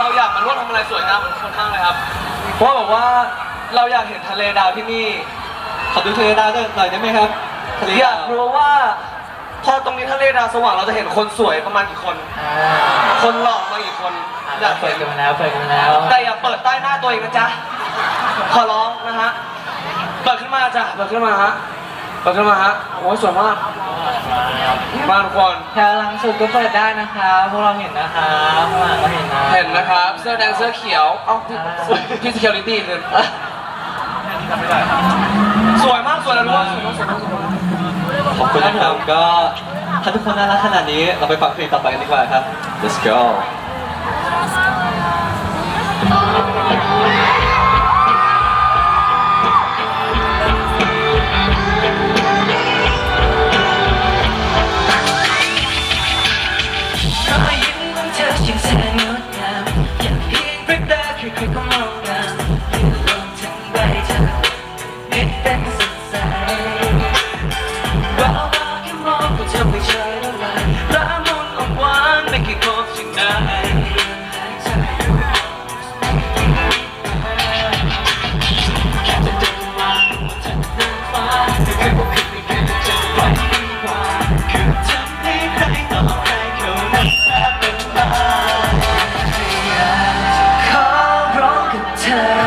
เราอยากมาร่วมทำอะไรสวยงามเหมือนคนข้างเลยครับ เพราะแบบว่าเราอยากเห็นทะเลดาวที่นี่ ขอดูทะเลดาวหน่อยได้ไหมครับทะเลอยาดากวรู้ว่า พอตรงนี้ทะเลดาวสว่างเราจะเห็นคนสวยประมาณกี่คน คนหล่อมากี่คนอยากเปิเห็ดนกันมาแล้วเปิดกันมาแล้วแต่อย่าเปิดใต้หน้าตัวเองนะจ๊ะขอร้องนะฮะเปิดขึ้นมาจ้ะเปิดขึ้นมาฮะเปิดขึ้นมาฮะโอ้ยสวยมาก มากทุกคนแถวหลังสุดก็เปิดได้นะคะพวกเราเห็นนะคะข้างหลังก็เห็นนะเห็นนะครับ เสื้อแดงเสื้อเขียว เอ้าพี่พี่ security คือสวยมากสวยแล้วรู้ว่าสวยมากสวยมากสวยมากขอบคุณนะครับก็ถ้าทุกคนน่ารักขนาดนี้เราไปฟังเพลงต่อไปกันดีกว่าครับ let's go า อ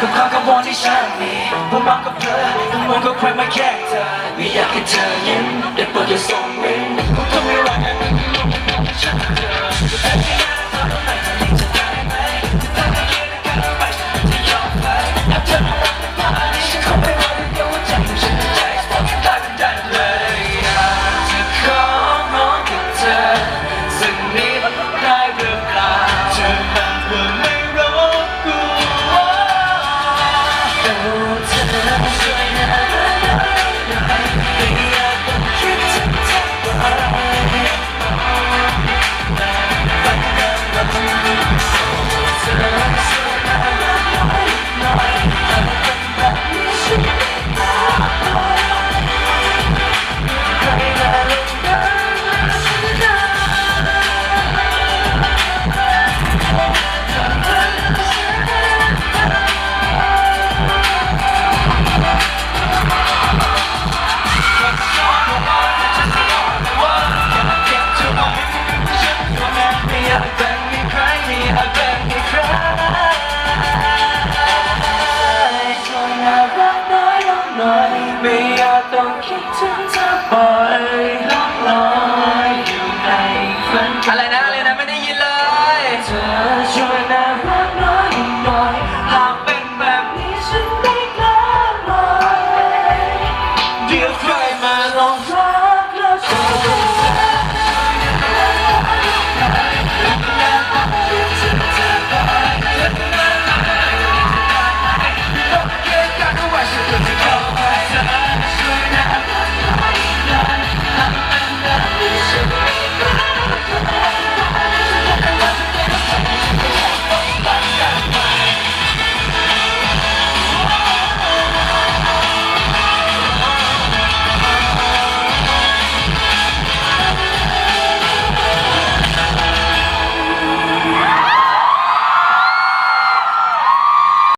กับความกังวลที่ฉันมีผมมากับเธอผมมองกับใครมาแค่เธอไม่อยากให้เธอยิ้มได้โปรดอย่าส่งยิ้มทำไม่ไหว อะไรนะอะไรนะไม่ได้ยินเลย